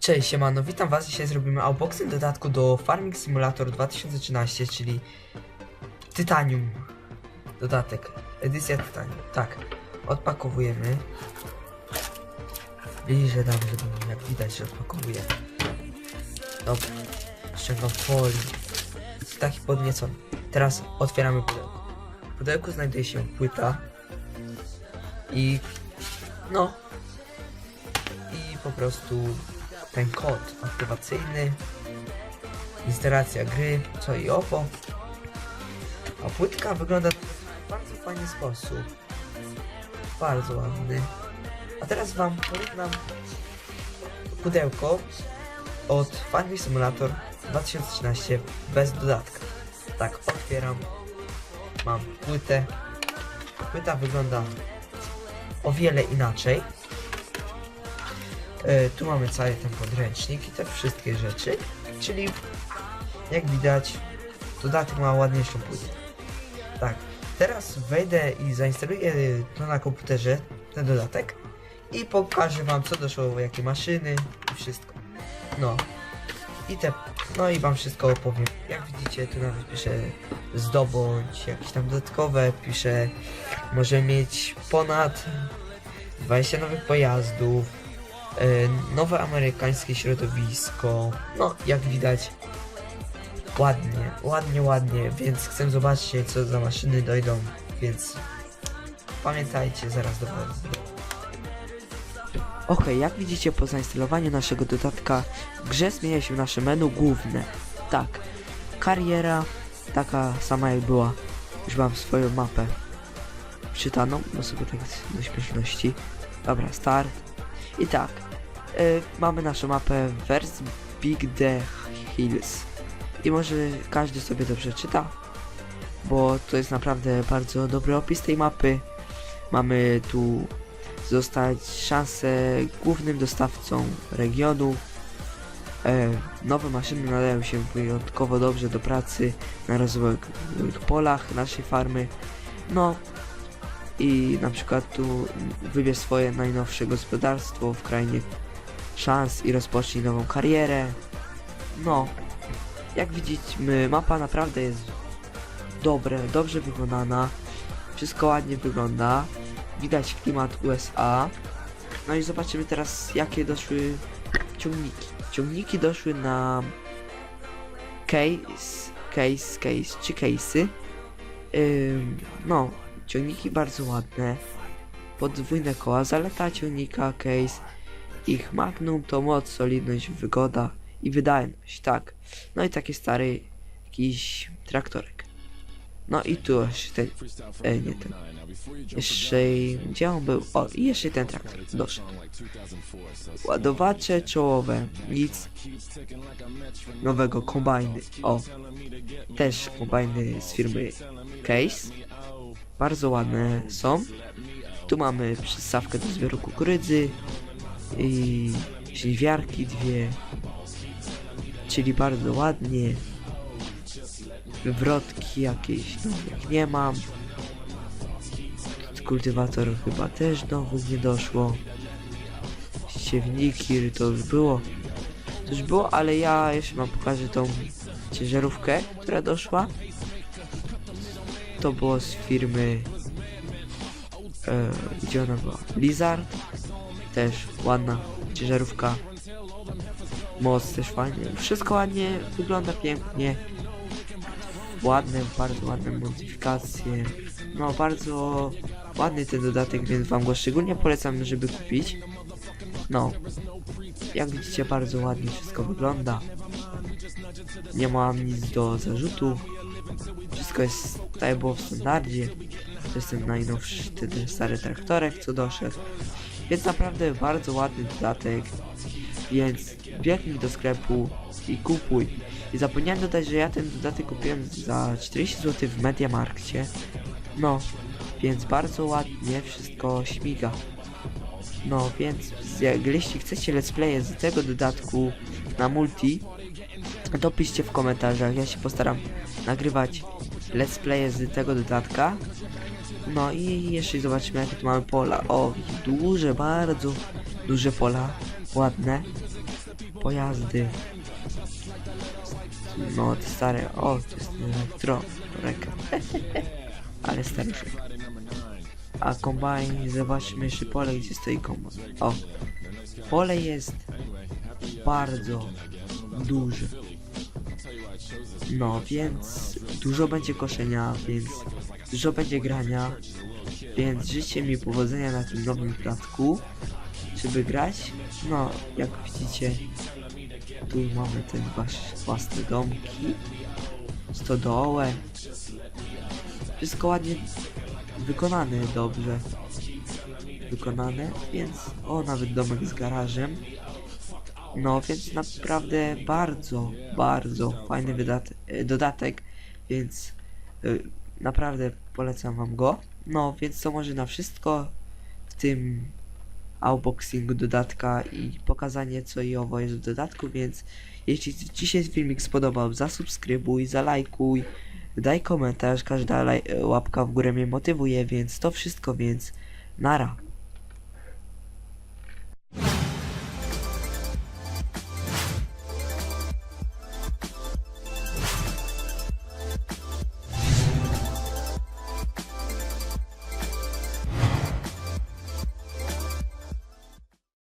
Cześć, siemano, witam was. Dzisiaj zrobimy unboxing dodatku do Farming Simulator 2013, czyli Titanium. Dodatek, edycja Titanium. Tak, odpakowujemy. Bliżej dam, żeby jak widać, że odpakowuję. Dobra, ściągam folię. Taki podniecony. Teraz otwieramy pudełko. W pudełku znajduje się płyta. I... No, i po prostu ten kod aktywacyjny, instalacja gry, co i opo. A płytka wygląda w bardzo fajny sposób. Bardzo ładny. A teraz wam porównam pudełko od Farming Simulator 2013 bez dodatka. Tak, otwieram. Mam płytę. Płyta wygląda o wiele inaczej. E, tu mamy cały ten podręcznik i te wszystkie rzeczy, czyli jak widać dodatek ma ładniejszą płytę. Tak, teraz wejdę i zainstaluję to na komputerze, ten dodatek i pokażę wam co doszło, jakie maszyny i wszystko. No. I te, no i wam wszystko opowiem. Jak widzicie tu nawet piszę zdobądź, jakieś tam dodatkowe, piszę może mieć ponad 20 nowych pojazdów, nowe amerykańskie środowisko. No, jak widać, ładnie, ładnie, ładnie, więc chcę zobaczyć, co za maszyny dojdą, więc pamiętajcie, zaraz do was. Ok, jak widzicie po zainstalowaniu naszego dodatka grze zmienia się nasze menu główne. Tak, kariera taka sama jak była. Już mam swoją mapę czytaną, bo sobie tak do śmieszności. Dobra, start. I tak, y, mamy naszą mapę wersji Big The Hills. I może każdy sobie to przeczyta, bo to jest naprawdę bardzo dobry opis tej mapy. Mamy tu zostać szansę głównym dostawcą regionu. E, nowe maszyny nadają się wyjątkowo dobrze do pracy na rozwojowych polach naszej farmy. No i na przykład tu wybierz swoje najnowsze gospodarstwo w krainie szans i rozpocznij nową karierę. No, jak widzimy, mapa naprawdę jest dobre, dobrze wykonana. Wszystko ładnie wygląda. Widać klimat USA. No i zobaczymy teraz, jakie doszły ciągniki. Ciągniki doszły na case, case, case czy case'y. Ym, no, ciągniki bardzo ładne. Podwójne koła, zaleta ciągnika, case. Ich magnum to moc, solidność, wygoda i wydajność, tak. No i taki stary jakiś traktorek. No i tu jeszcze ten, e, nie ten. Jeszcze, gdzie on był? O, i jeszcze ten traktor, doszedł. Ładowacze czołowe, nic nowego, kombajny, o. Też kombajny z firmy Case. Bardzo ładne są. Tu mamy przystawkę do zbioru kukurydzy i żniwiarki dwie, czyli bardzo ładnie. Wywrotki jakieś nowych nie mam. Kultywator chyba też nowych nie doszło. Siewniki to już było. To już było, ale ja jeszcze wam pokażę tą ciężarówkę, która doszła. To było z firmy e, gdzie ona była? Blizzard. Też ładna ciężarówka. Moc też fajnie wszystko ładnie wygląda pięknie. Ładne, bardzo ładne modyfikacje. No bardzo ładny ten dodatek, więc wam go szczególnie polecam, żeby kupić. No jak widzicie bardzo ładnie wszystko wygląda. Nie mam nic do zarzutu. Wszystko jest jak było w standardzie to jest ten najnowszy, ten, ten stary traktorek, co doszedł. Więc naprawdę bardzo ładny dodatek. Więc biegnij do sklepu i kupuj. I zapomniałem dodać, że ja ten dodatek kupiłem za 40 zł w Mediamarkcie. No, więc bardzo ładnie wszystko śmiga. No, więc jak jeśli chcecie let's play z tego dodatku na multi, to piszcie w komentarzach. Ja się postaram nagrywać let's play z tego dodatka. No i jeszcze zobaczymy jakie tu mamy pola. O, duże, bardzo duże pola. Ładne. pojazdy. No, te stare, o, to jest elektro, reka. Ale staruszek. A kombajn, zobaczmy jeszcze pole, gdzie stoi kombajn. O, pole jest bardzo duże. No, więc dużo będzie koszenia, więc dużo będzie grania, więc życzcie mi powodzenia na tym nowym platku, żeby grać. No, jak widzicie, tu mamy ten wasz własne domki, stodołę. Wszystko ładnie wykonane, dobrze wykonane, więc o, nawet domek z garażem. No, więc naprawdę bardzo, bardzo fajny dodatek, więc y, naprawdę polecam wam go. No, więc to może na wszystko w tym unboxingu dodatka i pokazanie co i owo jest w dodatku, więc jeśli Ci się filmik spodobał, zasubskrybuj, zalajkuj, daj komentarz, każda łapka w górę mnie motywuje, więc to wszystko, więc nara.